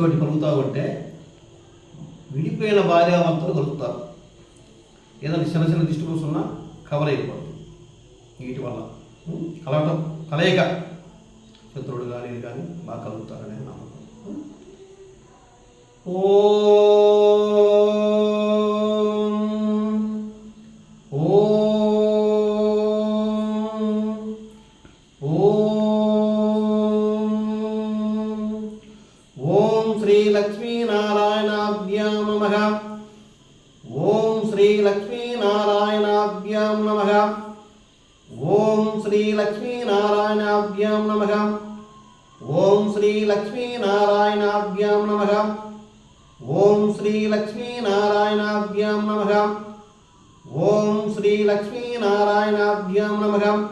ప్రేమతో కలుగుతూ ఉంటే విడిపోయిన భార్యాభర్తలు కలుగుతారు ఏదైనా చిన్న చిన్న డిస్టర్బెన్స్ ఉన్నా కవర్ అయిపోతుంది వీటి వల్ల. కలవటం కలయిక. శత్రువుడు కానీ కానీ బాగా కలుగుతారనే నమ్మకం. ఓ श्रीनारायणाभ्यां नमः। ॐ श्रीलक्ष्मीनारायणाभ्यां नमः। ॐ श्रीलक्ष्मीनारायणाभ्यां नमः। ॐ श्रीलक्ष्मीनारायणाभ्यां नमः। ॐ श्रीलक्ष्मीनारायणाभ्यां नमः। ॐ श्रीलक्ष्मीनारायणाभ्यां नमः।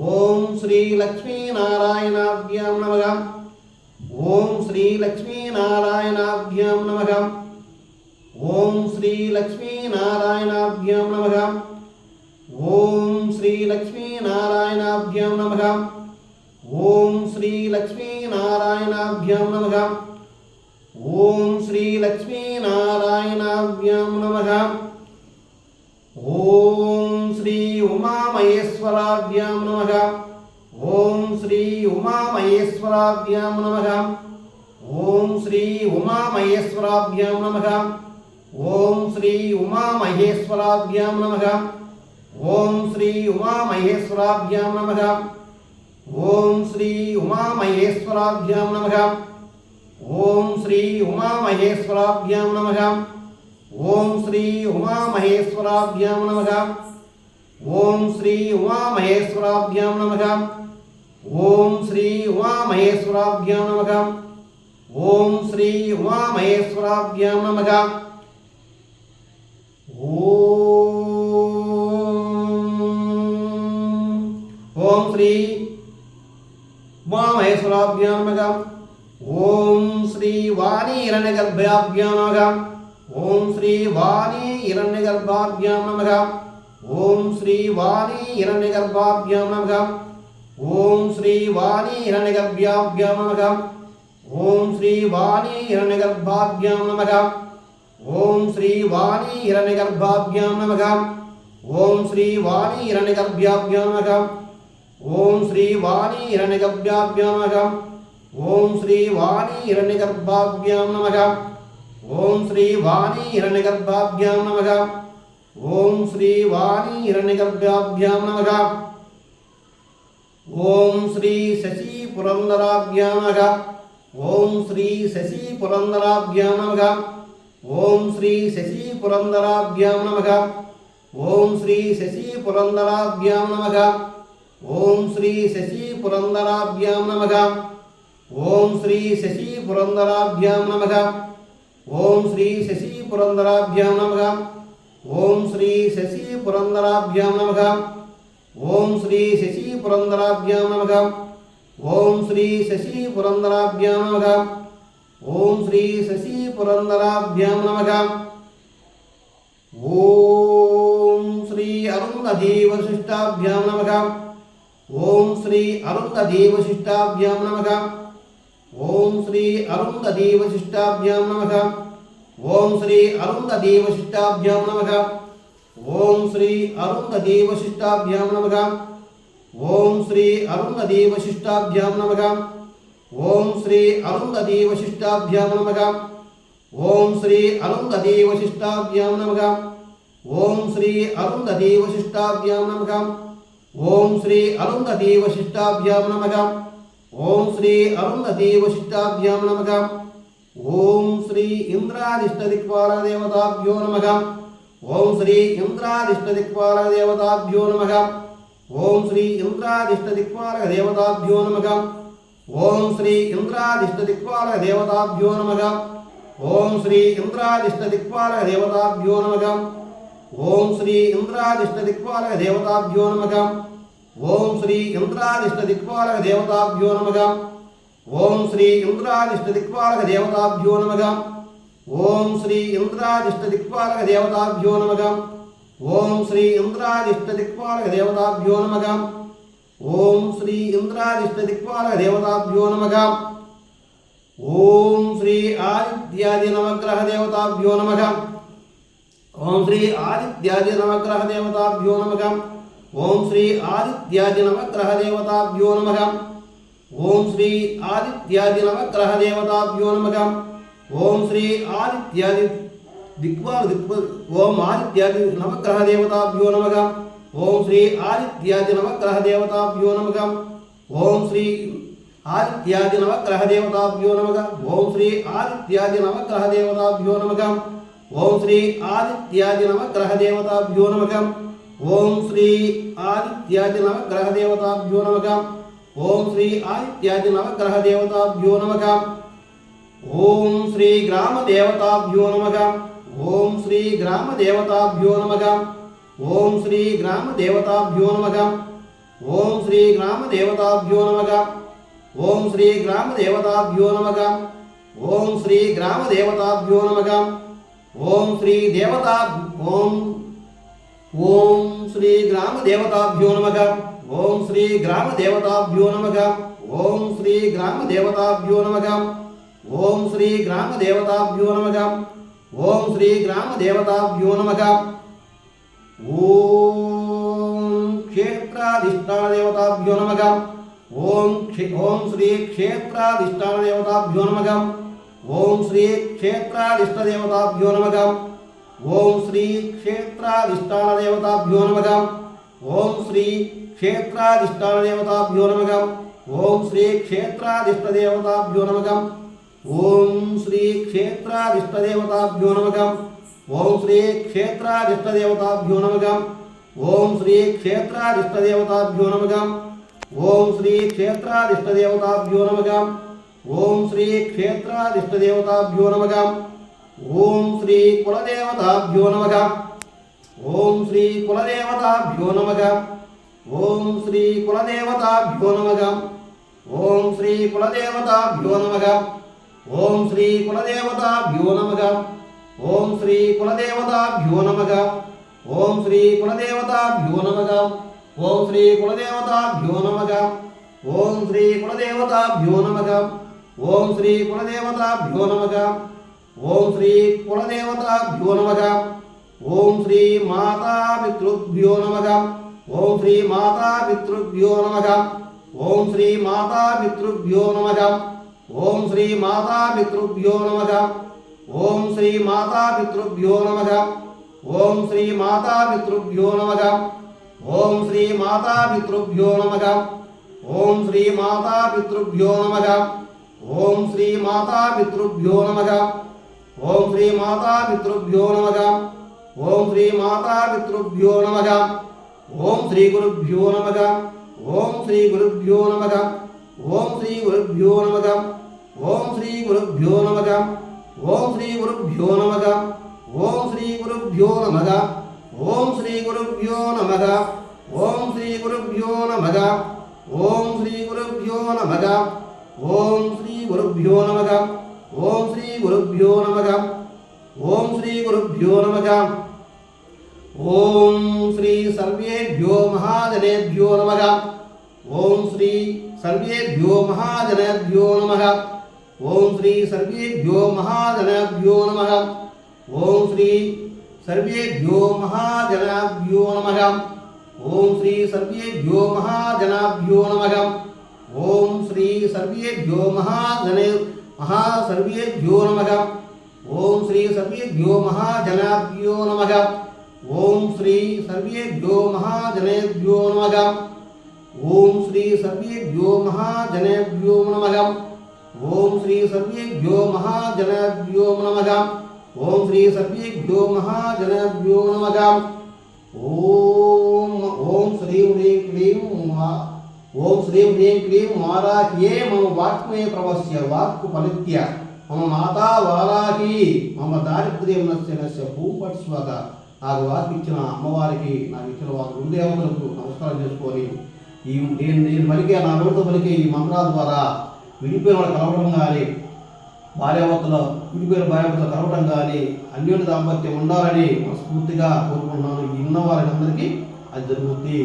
ॐ श्रीलक्ष्मीनारायणाभ्यां नमः। ఓం శ్రీ లక్ష్మీనారాయణాభ్యాం నమ. ఓం శ్రీ లక్ష్మీనారాయణాభ్యాం నమ. ఓం శ్రీ లక్ష్మీనారాయణాభ్యాం నమ. ఓం శ్రీ లక్ష్మీనారాయణాభ్యాం నమ. ఓం శ్రీ లక్ష్మీనారాయణాభ్యాం నమ. ఓం శ్రీ ఉమామహేశ్వరాభ్యాం నమ. ఓం శ్రీ ఉమామహేశ్వరాభ్యాం నమ. ఓం శ్రీ ఉమామహేశ్వరాభ్యాం నమ. ఓం శ్రీ ఉమామహేశ్వరాభ్యాం నమ. ఓం శ్రీ ఉమామహేశ్వరాభ్యాం నమ. ఓం శ్రీ ఉమామహేశ్వరాభ్యాం నమ. ఓం శ్రీ ఉమామహేశ్వరాభ్యాం నమ. ఓం శ్రీ ఉమామహేశ్వరాభ్యాం నమ. ఓం శ్రీ ఉమామహేశ్వరాభ్యాం నమ. ఓం శ్రీ ఉమామహేశ్వరాభ్యాం నమః. ఓం శ్రీ ఉమామహేశ్వరాభ్యాం నమః. ఓం శ్రీ ఉమామహేశ్వరాభ్యాం నమః. ఓం శ్రీ వాణీ హిరణ్యగర్భాభ్యాం నమః. ఓం శ్రీ వాణీ హిరణ్యగర్భాభ్యాం నమః. ఓం శ్రీ వాణీ హిరణ్యగర్భాభ్యాం నమః. ओम श्री वाणी हिरण्यगर्भ्याभ्यां नमः। ओम श्री वाणी हिरण्यगर्भाभ्यां नमः। ओम श्री वाणी हिरण्यगर्भाभ्यां नमः। ओम श्री वाणी हिरण्यगर्भ्याभ्यां नमः। ओम श्री वाणी हिरण्यगर्भाभ्यां नमः। ओम श्री वाणी हिरण्यगर्भाभ्यां नमः। ओम श्री वाणी हिरण्यगर्भाभ्यां नमः। ओम श्री वाणी हिरण्यगर्भाभ्यां नमः। ओम श्री शशीपुरन्दराभ्या नमः ओम श्री शशीपुरन्दराभ्या नमः ओम श्री शशीपुरन्दराभ्यां नमः ओम श्री शशि नमः ओम श्री शशीपुरन्दराभ्यां नमः ओम श्री शशीपुरन्दराभ्यां नमः ओम श्री शशीपुरन्दराभ्यां नमः ओम श्री शशीपुरन्दराभ्यां नमः ఓం శ్రీ శశి పురందరాభ్యాం నమః. ఓం శ్రీ శశి పురందరాభ్యాం నమః. ఓం శ్రీ శశి పురందరాభ్యాం నమః. ఓం శ్రీ శశి పురందరాభ్యాం నమః. ఓం శ్రీ అరుంధీ వశిష్టాభ్యాం నమః. ఓం శ్రీ అరుంధీ వశిష్టాభ్యాం నమః. ఓం శ్రీ అరుంధీ వశిష్టాభ్యాం నమః ఓం శ్రీ అరుంధీ వశిష్టాభ్యాం నమః. ఓం శ్రీ అరుంధదేవ శిష్టాభ్యాం నమగ ఓం శ్రీ అరుంధదేవ శిష్టాభ్యాం నమగ ఓం శ్రీ అరుంధదేవ శిష్టాభ్యాం నమగ ఓం శ్రీ అరుంధదేవ శిష్టాభ్యాం నమగ ఓం శ్రీ అరుంధదేవ శిష్టాభ్యాం నమగ ఓం శ్రీ అరుంధదేవ శిష్టాభ్యాం నమగ ఓం శ్రీ అరుంధదేవ శిష్టాభ్యాం నమగ ఓం శ్రీ ఇంద్రాదిష్ట దిక్పాల ఓం శ్రీ ఇంద్రాదిష్టదిక్పాలక దేవతాభ్యో నమ. ఓం శ్రీ ఇంద్రాదిష్టదిక్పాలక దేవతాభ్యో నమ. ఓం శ్రీ ఇంద్రాదిష్టదిక్పాలక దేవతాభ్యో నమ. ఓం శ్రీ ఇంద్రాదిష్టదిక్పాలక దేవతాభ్యో నమ. ఓం శ్రీ ఇంద్రాదిష్టదిక్పాలక దేవతాభ్యో నమ. ఓం శ్రీ ఇంద్రాదిష్టదిక్పాలక దేవతాభ్యో నమ. ఓం శ్రీ ఇంద్రాదిష్టదిక్పాలక దేవతాభ్యో నమః. ఓం శ్రీ ఇంద్రాదిష్టదిక్పాలక దేవతాభ్యో నమః. ఓం శ్రీ ఇంద్రాదిష్టదిక్పాలక దేవతాభ్యో నమః. ఓం శ్రీ ఇంద్రాదిష్టదిక్పాలక దేవతాభ్యో నమః. ఓం శ్రీ ఆదిత్యాది నవగ్రహ దేవతాభ్యో నమ. ఓం శ్రీ ఆదిత్యాది నవగ్రహ దేవతాభ్యో నమ. ఓం శ్రీ ఆదిత్యాది నవగ్రహ దేవతాభ్యో నమ. ఓం శ్రీ ఆదిత్యాది నవగ్రహ దేవతాభ్యో నమ. ఓం శ్రీ ఆదిత్యాది దిక్పాల దిక్ప ఓం ఆదిత్యాది నవగ్రహ దేవతాభ్యో నమ ఓం శ్రీ ఆదిత్యాది నవగ్రహ దేవతాభ్యో నమ ఓం శ్రీ ఆదిత్యాది నవగ్రహ దేవతాభ్యో నమ ఓం శ్రీ ఆదిత్యాది నవగ్రహ దేవతాభ్యో నమ ఓం శ్రీ ఆదిత్యాది నవగ్రహ దేవతాభ్యో నమ ఓం శ్రీ ఆదిత్యాది నవగ్రహ దేవతాభ్యో నమ ఓం శ్రీ ఆదిత్యాది నవగ్రహ దేవతాభ్యో నమ ఓం శ్రీ గ్రామ దేవతాభ్యో నమగ ఓం శ్రీ గ్రామ దేవతాభ్యో నమగ ఓం శ్రీ గ్రామ దేవతాభ్యో నమగ ఓం శ్రీ గ్రామ దేవతాభ్యో నమగ ఓం శ్రీ గ్రామ దేవతాభ్యో నమగ ఓం శ్రీ గ్రామ దేవతాభ్యో నమగ ఓం శ్రీ దేవతా ఓం ఓం శ్రీ గ్రామ దేవతాభ్యో నమగ ఓం శ్రీ గ్రామ దేవతాభ్యో నమగ ఓం శ్రీ గ్రామ దేవతాభ్యో నమగ ओम श्री ग्राम देवताभ्यो नम। ओम श्री ग्राम देवताभ्यो नम। ओम क्षेत्राधिष्ठान देवताभ्यो नम। ओम ओम श्री क्षेत्राधिष्ठान देवताभ्यो नम। ओम श्री क्षेत्राधिष्ठ देवताभ्यो नम। ओम श्री क्षेत्राधिष्ठान देवताभ्यो नम। ओम श्री क्षेत्राधिष्ठान देवताभ्यो नम। ओम श्री क्षेत्राधिष्ठ देवताभ्यो नम। ఓం శ్రీ క్షేత్రాధిష్టదేవతాభ్యో నమకం ఓం శ్రీ క్షేత్రాధిష్టదేవతాభ్యో నమకం ఓం శ్రీ క్షేత్రాధిష్టదేవతాభ్యో నమకం ఓం శ్రీ క్షేత్రాధిష్టదేవతాభ్యో నమకం ఓం శ్రీ క్షేత్రాధిష్టదేవతాభ్యో నమకం ఓం శ్రీ కులదేవతాభ్యో నమకం ఓం శ్రీ కులదేవతాభ్యో నమకం ఓం శ్రీ కులదేవతాభ్యో నమకం ఓం శ్రీ కులదేవతాభ్యో నమకం ఓం శ్రీ కులదేవతాభ్యో నమ ఓం శ్రీ కులదేవతాభ్యో నమ ఓం శ్రీ కులదేవతాభ్యో నమ ఓం శ్రీ కులదేవతాభ్యో నమ ఓం శ్రీ కులదేవతాభ్యో నమ ఓం శ్రీ కులదేవతాభ్యో నమ ఓం శ్రీ కులదేవతాభ్యో నమ ఓం శ్రీ మాతా పితృభ్యో నమ ఓం శ్రీ మాతా పితృభ్యో నమ ఓం శ్రీ మాతా పితృభ్యో నమ ఓం శ్రీ మాతా పితృభ్యో నమ ఓం శ్రీ మాతా పితృభ్యో నమ ఓం శ్రీ మాతా పితృభ్యో నమ ఓం శ్రీ మాతా పితృభ్యో నమ ఓం శ్రీ మాతా పితృభ్యో నమ ఓం శ్రీ మాతా పితృభ్యో నమ ఓం శ్రీ మాతా పితృభ్యో నమ ఓం శ్రీ మాతా పితృభ్యో నమ ఓం శ్రీ గురుభ్యో నమ ఓం శ్రీ గురుభ్యో నమ ఓం శ్రీ గురుభ్యో నమ ఓం శ్రీ గురుభ్యో నమగ ఓం శ్రీ గురుభ్యో నమగ ఓం శ్రీ గురుభ్యో నమగ ఓం శ్రీ గురుభ్యో నమగ ఓం శ్రీ గురుభ్యో నమగ ఓం శ్రీ గురుభ్యో నమగ ఓం శ్రీ గురుభ్యో నమగ ఓం శ్రీ గురుభ్యో నమగ ఓం శ్రీ గురుభ్యో నమగ ఓం శ్రీ సర్వేభ్యో మహాజనేభ్యో నమగ ఓం శ్రీ సర్వేభ్యో మహాజనేభ్యో నమ ओम श्री सर्वेभ्यो महाजनाभ्यो नमः। ओम श्री सर्वेभ्यो महाजनाभ्यो नमः। ओम श्री सर्वेभ्यो महाजनाभ्यो नमः। ओम श्री सर्वेभ्यो महाजने महासर्वेभ्यो नमः। ओम श्री सर्वेभ्यो महाजनाभ्यो नमः। ओम श्री सर्वेभ्यो महाजनेभ्यो नमः। ओम श्री सर्वेभ्यो महाजनेभ्यो नमः। ఓం శ్రీ సర్వేభ్యో మహాజనభ్యో నమగా ఓం శ్రీ సర్వేభ్యో మహాజనభ్యో నమగా ఓం ఓం శ్రీం హ్రీం క్లీం ఓం శ్రీం హ్రీం క్లీం వారాహ్యే మమ వాక్మే ప్రవస్య వాక్కు ఫలిత్య. మమ మాతా వారాహి మమ దారిద్ర్యం నస్య నస్య భూపట్ స్వగ నాకు వాకి ఇచ్చిన అమ్మవారికి నాకు ఇచ్చిన వారు రెండు నమస్కారం చేసుకొని ఈ నేను నేను పలికే నా నోటితో పలికే ఈ మంత్రాల ద్వారా విడిపోయిన వాళ్ళు కలవడం కానీ భార్యాభర్తలు విడిపోయిన భార్యాభర్తలు కలవడం కానీ అన్యోన్య దాంపత్యం ఉండాలని మనస్ఫూర్తిగా కోరుకుంటున్నాను. ఈ ఉన్న వారికి అందరికీ అది జరుగుతుంది